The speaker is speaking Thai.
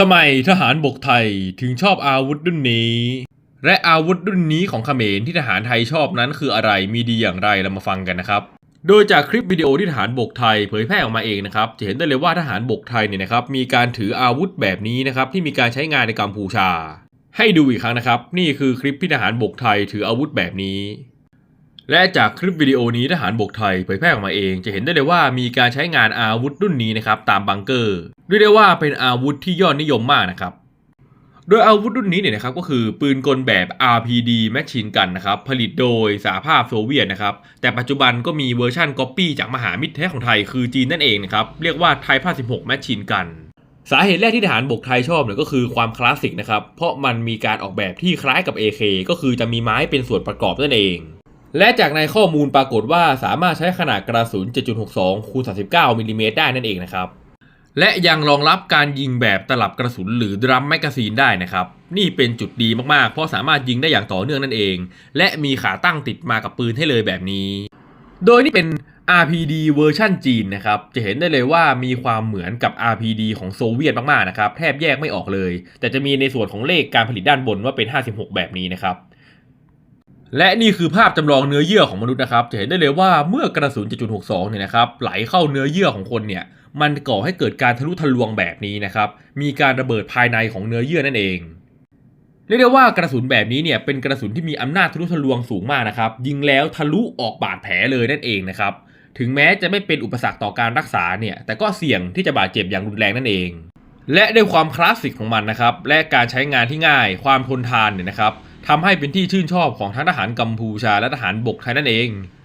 ทำไมทหารบกไทยถึงชอบอาวุธรุ่นนี้ และอาวุธรุ่นนี้ของเขมรที่ทหารไทยชอบนั้นคืออะไรมีดีอย่างไรเรามาฟังกันนะครับ โดยจากคลิปวิดีโอที่ทหารบกไทยเผยแพร่ออกมาเองนะครับ จะเห็นได้เลยว่าทหารบกไทยเนี่ยนะครับมีการถืออาวุธแบบนี้นะครับที่มีการใช้งานในกัมพูชา ให้ดูอีกครั้งนะครับ นี่คือคลิปที่ทหารบกไทยถืออาวุธแบบนี้ และจากคลิปวิดีโอนี้ทหารบกไทยเผยแพร่ออกมาเองจะเห็นได้เลยว่ามีการใช้งานอาวุธรุ่นนี้นะครับตามบังเกอร์เรียกได้ว่าเป็นอาวุธที่ยอดนิยมมากนะครับโดยอาวุธรุ่นนี้เนี่ยนะครับก็คือปืนกลแบบ RPD Machine Gun นะครับผลิตโดยสหภาพโซเวียตนะครับแต่ปัจจุบันก็มีเวอร์ชันก๊อปปี้จากมหามิตรแท้ของไทยคือจีนนั่นเองนะครับเรียกว่าไทย56 Machine Gun สาเหตุแรกที่ทหารบกไทยชอบเนี่ยก็คือความคลาสสิกนะครับเพราะมันมีการออกแบบที่คล้ายกับ AK ก็คือจะมีไม้เป็นส่วนประกอบนั่นเอง และจากในข้อมูลปรากฏว่าสามารถใช้ขนาดกระสุน 7.62 คูณ 39 มิลลิเมตรได้นั่นเองนะครับ และยังรองรับการยิงแบบตลับกระสุนหรือดรัมแมกกาซีนได้นะครับ นี่เป็นจุดดีมากๆ เพราะสามารถยิงได้อย่างต่อเนื่องนั่นเอง และมีขาตั้งติดมากับปืนให้เลยแบบนี้ โดยนี่เป็น RPD เวอร์ชันจีนนะครับ จะเห็นได้เลยว่ามีความเหมือนกับ RPD ของโซเวียตมากๆนะครับ แทบแยกไม่ออกเลย แต่จะมีในส่วนของเลขการผลิตด้านบนว่าเป็น 56 แบบนี้นะครับ และนี่คือภาพจำลองเนื้อเยื่อของมนุษย์นะครับ จะเห็นได้เลยว่าเมื่อกระสุน 7.62 เนี่ยนะครับไหลเข้าเนื้อเยื่อของคนเนี่ยมันก่อให้เกิดการทะลุทะลวงแบบนี้นะครับ มีการระเบิดภายในของเนื้อเยื่อนั่นเอง เรียกได้ว่ากระสุนแบบนี้เนี่ยเป็นกระสุนที่มีอำนาจทะลุทะลวงสูงมากนะครับ ยิงแล้วทะลุออกบาดแผลเลยนั่นเองนะครับ ถึงแม้จะไม่เป็นอุปสรรคต่อการรักษาเนี่ยแต่ก็เสี่ยงที่จะบาดเจ็บอย่างรุนแรงนั่นเอง และด้วยความคลาสสิกของมันนะครับและการใช้งานที่ง่าย ความทนทานเนี่ยนะครับ ทำให้เป็นที่ชื่นชอบของทั้งทหารกัมพูชาและทหารบกไทยนั่นเอง